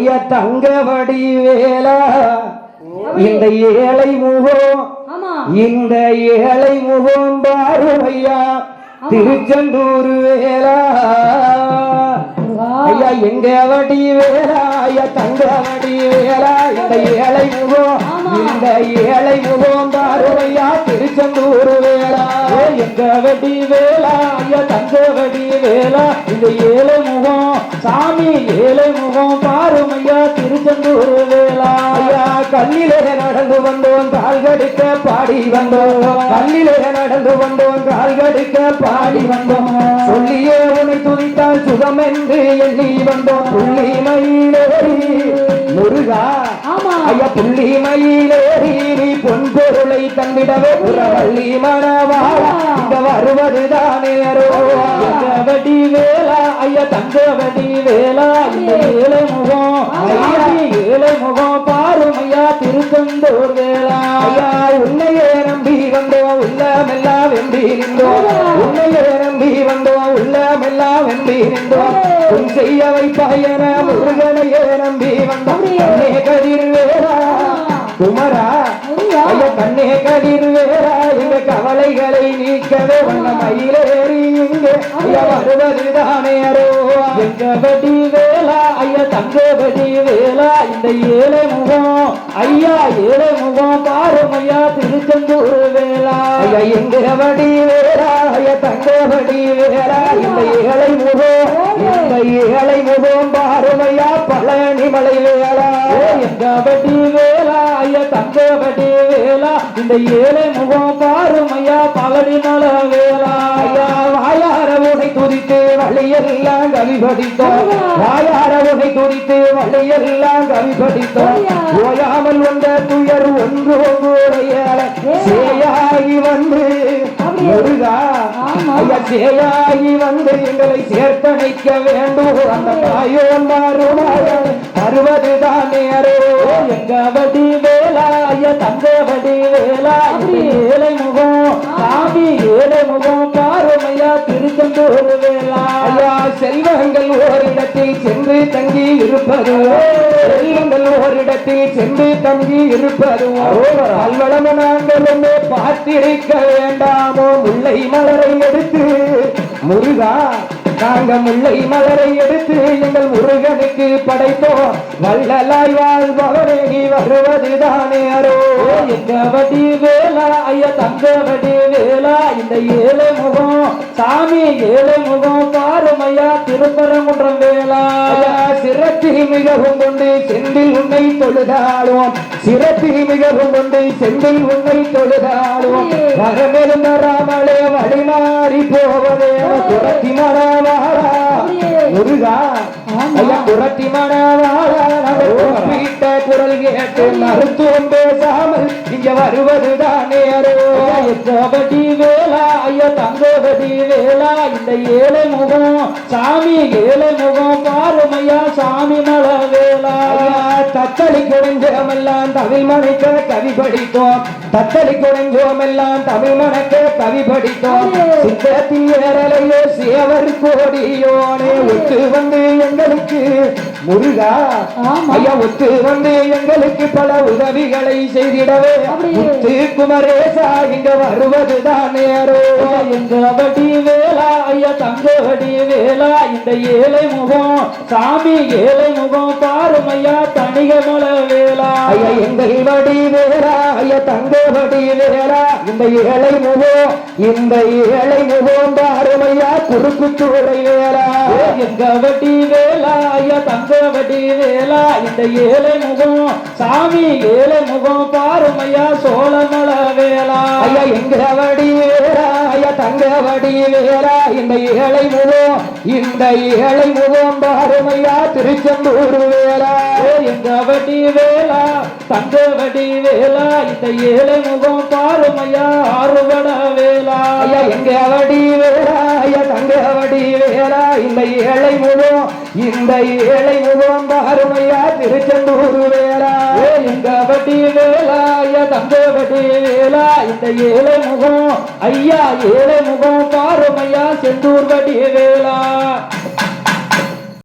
ஐயா தங்கவடி வேலா. இந்த ஏழை முகம் இந்த ஏழை முகம் பாரும் ஐயா திருச்செந்தூர் வேலா. ஐயா எங்க வடி வேலா? ஐயா தங்க வடி வேலா. இந்த ஏழை முகம் இந்த ஏழை முகம் பாரும் ஐயா திருச்செந்தூர் வேலா. எங்க வடி வேலா ஐயா தங்க வடி வேலா இந்த ஏழை முகம் சாமி ஏழை முகம் பாரும் ஐயா திருச்செந்தூர் வேலா ஐயா கல்லிலே நடந்து வந்தோம் கால் கடிக்க பாடி வந்தோம். கல்லிலே நடந்து வந்தோம் கால் கடிக்க பாடி வந்தோம். சொல்லியே உனை துதித்தால் சுகம் என்று எண்ணி வந்தோம். புள்ளி மயிலேறி முருகா. ஐயா புள்ளி மயிலேறி பொன் பொருளை தந்திடவே புறவள்ளி மனவாளா இங்க வருவதுதானே வடி வேலா. ஐயா தங்கவடி வேலா. இந்த ஏழை முகம். ஏழை முகம் பாரும். ஐயா திருச்செந்தூர் வேலா. ஐயா உன்னையே நம்பி வந்தோம். உள்ளமெல்லாம் வெம்பி நின்றோம். உன்னையே நம்பி வந்தோம். நின்றோம் உன் செய்ய வைப்பாயன முருகனையே நம்பி வந்தோம். கண்ணே கதிர் வேலா குமரா ஐயா. கண்ணே கதிர் வேலா எங்க கவலைகளை நீக்கவே வண்ண மயிலேறி இங்கே. வருவதுதானே அரோ எங்க வடி தங்கபடி வேலா இந்த ஏழை முகம். ஐயா ஏழை முகம் பாரும் ஐயா திருச்செந்தூர் வேலா. ஐயா எங்க வடி வேலா ஐயா தங்கபடி வேலா. இந்த ஏழை முகம் இந்த ஏழை முகம் பாரும் ஐயா பழனி மலை வேலா. எங்க வடி வேலா ஐயா தங்கபடி வேலா. இந்த ஏழை முகம் பாரும் ஐயா பழனி மலை வேலா வழியெல்லாம் கவி படித்தோம் வாயார உனை துதித்து வழியெல்லாம் கவி படித்தோம் ஓயாமல் வந்த துயர் ஒன்று சேயாகி வந்து. முருகா சேயாகி வந்து எங்களை சேர்த்தணைக்க வேண்டும். அந்த தாயோன் மாறுமாறு அறுபதுதான் நேரோ எங்க வடி வேலா ஐயா தங்க வடி வேலா இந்த ஏழை முகம் சாமி ஏழை முகம் திருச்செந்தூர் வேலா ஐயா செல்வங்கள் ஓரிடத்தில் சென்று தங்கி இருப்பது. செல்வங்கள் ஓரிடத்தில் சென்று தங்கி இருப்பது. அல்வளம நாங்களுமே பார்த்திருக்க வேண்டாமோ முல்லை மலரை எடுத்து முருகா நாங்க முல்லை மலரை எடுத்து எங்கள் முருகனுக்கு படைத்தோம். வள்ளலாய் வாழ்பவரே நீ வருவதுதானே அரோ. எங்க வடி வேலா ஐயா தங்க வடி வேலா இந்த ஏழை முகம் சாமி ஏழை முகம் பாருமையா திருப்பரங்குன்றம் வேலா. ஐயா சிறப்பி மிகவும் கொண்டு செந்தில் உன்னை தொழுதாடுவோம். சிறப்பி மிகவும் கொண்டு செந்தில் உன்னை தொழுதாடுவோம். வரமெழுந்த ராமலே வழிமாறி போவதே துரத்தி மனவாளா முருகா ஐயா துரத்தி மனவாளா நம்ம கூப்பிட்ட குரல் கேட்டு மருத்துவம் பேசாமல் இங்க வருவதுதானே அரோ எச்சபடி வேலா ஐயா வேலா இந்த ஏழை முகம் சாமி ஏழை முகம் பாருமையா சாமி மல வேலா. தத்தளி குறைஞ்சோமெல்லாம் தமிழ் மனைக்க கவி படித்தோம். தத்தளி குறைஞ்சோமெல்லாம் தமிழ் மணக்க கவி படித்தோம். சித்தத்தின் ஏறலையோ சேவர் கோடியோனே ஒத்து வந்து எங்களுக்கு முருகா. ஐயா ஒத்து வந்து எங்களுக்கு பல உதவிகளை செய்திடவே. முத்து குமரேசா இங்க வருவதுதான் நேரோ. எங்க வடி வேலா இந்த ஏழை முகம் சாமி ஏழை முகம் பாருமையா தனிக மல வேலா. ஐயா எங்கள் வடி வேலா ஐயா தங்க வடி வேலா இந்த ஏழை முகம் இந்த ஏழை முகம் பாருமையா குறுக்கு சூளை வேலா எங்க வடி வேலா ஐயா தங்க வடி வேலா இந்த ஏழை முகம் சாமி ஏழை முகம் பாருமையா சோழமல வேலா. ஐயா எங்க வடி தங்கவடி ஐயா வேலா இந்த ஏழை முகம் இந்த ஏழை முகம் பாருமையா திருச்செந்தூர் வேலா. எங்க வடி வேலா தங்கவடி வேலா இந்த ஏழை முகம் பாருமையா ஆறுபட வேலா. எங்க வடி வேலா தங்கவடி தங்க வேலா இந்த ஏழை முகம் இந்த ஏழை முகம் பாருமையா திருச்செந்தூர் வேலா. எங்க வடி வேலா ஐயா இந்த ஏழை முகம் ஐயா ஏழை முகம் பாருமையா செந்தூர் வடிவேலா.